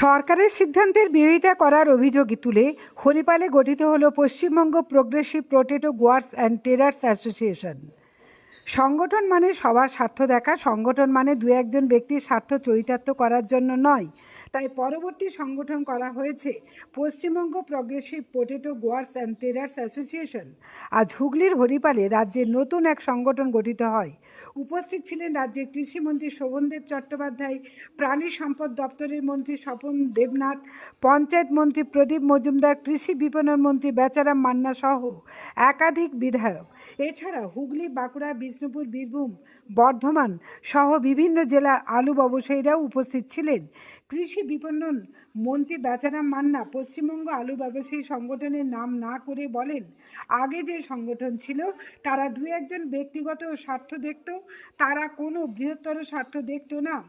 সরকারের সিদ্ধান্তের বিরোধিতা করার অভিযোগ তুলে হরিপালে গঠিত হল Paschimbanga progressive potato growers and traders association. সংগঠন মানে সবার স্বার্থ দেখা, সংগঠন মানে দু একজন ব্যক্তির স্বার্থ চরিতার্থ করার জন্য নয়। তাই পরবর্তী সংগঠন করা হয়েছে Paschimbanga progressive potato growers and traders association. আজ হুগলির হরিপালে রাজ্যের নতুন এক সংগঠন গঠিত হয়। উপস্থিত ছিলেন রাজ্যের কৃষিমন্ত্রী শোভনদেব চট্টোপাধ্যায়, প্রাণী সম্পদ দপ্তরের মন্ত্রী স্বপন দেবনাথ, পঞ্চায়েত মন্ত্রী প্রদীপ মজুমদার, কৃষি বিপণন মন্ত্রী বেচারাম মান্না সহ একাধিক বিধায়ক। এছাড়া হুগলি, বাঁকুড়া, বিষ্ণুপুর, বীরভূম, বর্ধমান সহ বিভিন্ন জেলার আলু ব্যবসায়ীরাও উপস্থিত ছিলেন। কৃষি বিপণন মন্ত্রী বেচারাম মান্না পশ্চিমবঙ্গ আলু ব্যবসায়ী সংগঠনের নাম না করে বলেন, আগে যে সংগঠন ছিল, তারা দু একজন ব্যক্তিগত স্বার্থ দেখত, তারা কোনো বৃহত্তর স্বার্থ দেখত না।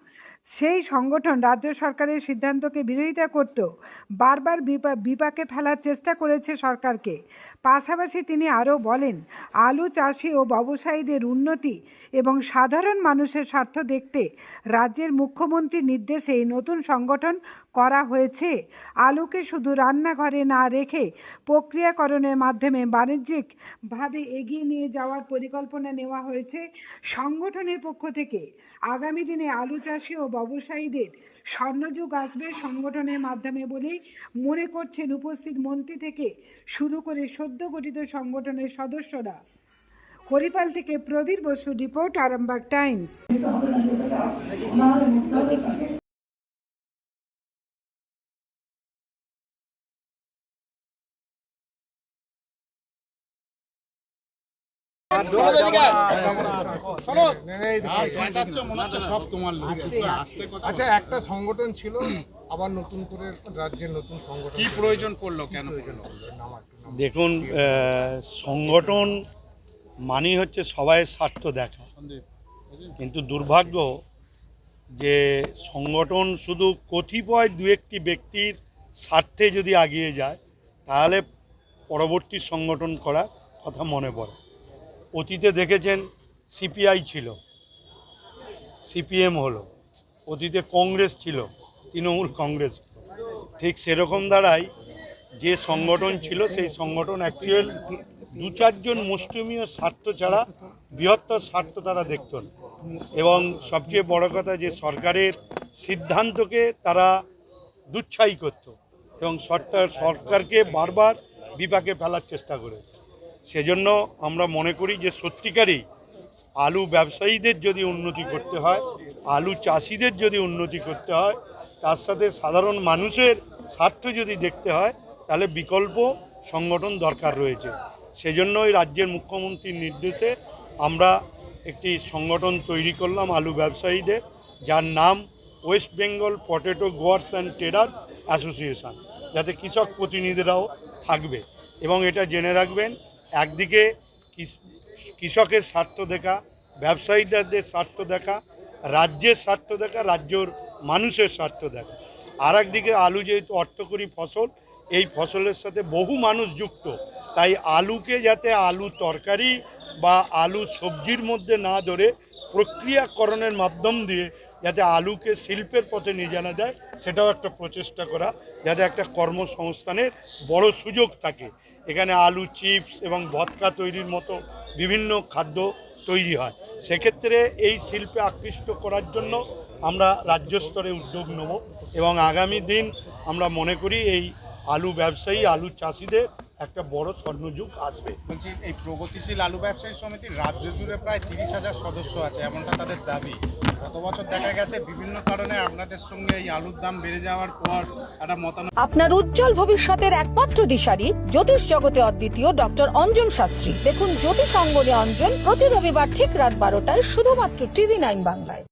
সেই সংগঠন রাজ্য সরকারের সিদ্ধান্তকে বিরোধিতা করত, বারবার বিপা- বিপাকে ফেলার চেষ্টা করেছে সরকারকে। পাশাপাশি তিনি আরও বলেন আলু চাষি ও ব্যবসায়ীদের উন্নতি এবং সাধারণ মানুষের স্বার্থ দেখতে রাজ্যের মুখ্যমন্ত্রীর নির্দেশে এই নতুন সংগঠন করা হয়েছে। আলুকে শুধু রান্নাঘরে না রেখে প্রক্রিয়াকরণের মাধ্যমে বাণিজ্যিকভাবে এগিয়ে নিয়ে যাওয়ার পরিকল্পনা নেওয়া হয়েছে। সংগঠনের পক্ষ থেকে আগামী দিনে আলু চাষি ও ব্যবসায়ীদের স্বর্ণযুগ আসবে সংগঠনের মাধ্যমে বলেই মনে করছেন উপস্থিত মন্ত্রী থেকে শুরু করে সদ্য গঠিত সংগঠনের সদস্যরা। হরিপাল থেকে প্রবীর বসু রিপোর্ট আরামবাগ টাইমস। মনে হচ্ছে সব তোমার লোক কথা আচ্ছা একটা সংগঠন ছিল আবার নতুন করে রাজ্যের নতুন সংগঠন। কি প্রয়োজন পড়ল কেন? দেখুন সংগঠন মানেই হচ্ছে সবাই স্বার্থ দেখা। কিন্তু দুর্ভাগ্য যে সংগঠন শুধু কতিপয় দু একটি ব্যক্তির স্বার্থে যদি এগিয়ে যায় তাহলে পরবর্তী সংগঠন করার কথা মনে পড়ে। অতীতে দেখেছেন সিপিআই ছিল সিপিএম হলো অতীতে কংগ্রেস ছিল তৃণমূল কংগ্রেস। ঠিক সেরকম দ্বারাই যে সংগঠন ছিল সেই সংগঠন অ্যাকচুয়াল দু চারজন মুষ্টিমীয় স্বার্থ ছাড়া বৃহত্তর স্বার্থ তারা দেখত এবং সবচেয়ে বড় কথা যে সরকারের সিদ্ধান্তকে তারা দুচ্ছাই করত এবং সরকার, সরকারকে বারবার বিপাকে ফেলার চেষ্টা করেছে। সেজন্য আমরা মনে করি যে সত্যিকারেই আলু ব্যবসায়ীদের যদি উন্নতি করতে হয়, আলু চাষিদের যদি উন্নতি করতে হয়, তার সাথে সাধারণ মানুষের স্বার্থ যদি দেখতে হয়, তাহলে বিকল্প সংগঠন দরকার রয়েছে। সেজন্যই রাজ্যের মুখ্যমন্ত্রীর নির্দেশে আমরা একটি সংগঠন তৈরি করলাম আলু ব্যবসায়ীদের, যার নাম West Bengal potato growers and traders association যাতে কৃষক প্রতিনিধিরাও থাকবে। এবং এটা জেনে রাখবেন, একদিকে কৃষ- কৃষকের স্বার্থ দেখা, ব্যবসায়ীদের স্বার্থ দেখা, রাজ্যের স্বার্থ দেখা, রাজ্যর মানুষের স্বার্থ দেখা। আর একদিকে আলু যেহেতু অর্থকরী ফসল এই ফসলের সাথে বহু মানুষ যুক্ত। তাই আলুকে যাতে আলু তরকারি বা আলু সবজির মধ্যে না ধরে প্রক্রিয়াকরণের মাধ্যম দিয়ে যাতে আলুকে শিল্পের পথে নিয়ে জানা যায়, সেটাও একটা প্রচেষ্টা করা, যাতে একটা কর্মসংস্থানের বড় সুযোগ থাকে। এখানে আলু, চিপস এবং ভৎকা তৈরির মতো বিভিন্ন খাদ্য তৈরি হয়। সেক্ষেত্রে এই শিল্পে আকৃষ্ট করার জন্য আমরা রাজ্য স্তরে উদ্যোগ নেব এবং আগামী দিন আমরা মনে করি এই আলু ব্যবসায়ী আলু চাষিদের একটা বড় স্বর্ণযুগ আসবে। বলছি এই প্রগতিশীল আলু ব্যবসায়ী সমিতির রাজ্য জুড়ে প্রায় তিরিশ হাজার সদস্য আছে এমনটা তাদের দাবি। গত বছর দেখা গেছে বিভিন্ন কারণে আপনাদের সঙ্গে এই আলুর দাম বেড়ে যাওয়ার পর একটা মতানৈক্য আপনার উজ্জ্বল ভবিষ্যতের একমাত্র দিশারি জ্যোতিষ জগতে অদ্বিতীয় ডক্টর অঞ্জন শাস্ত্রী। দেখুন জ্যোতিষ অঙ্গনে অঞ্জন প্রতি রবিবার ঠিক রাত বারোটায় শুধুমাত্র টিভি নাইন বাংলায়।